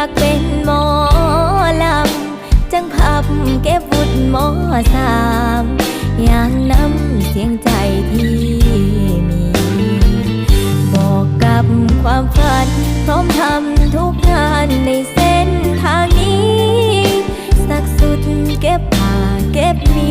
ากเป็นหมอลำ จังพับเก็บวุฒิหมอสามอยากนำเสียงใจที่มี บอกกับความฝัน พร้อมทำทุกงานในเส้นทางนี้ สักสุดเก็บผ่าเก็บมี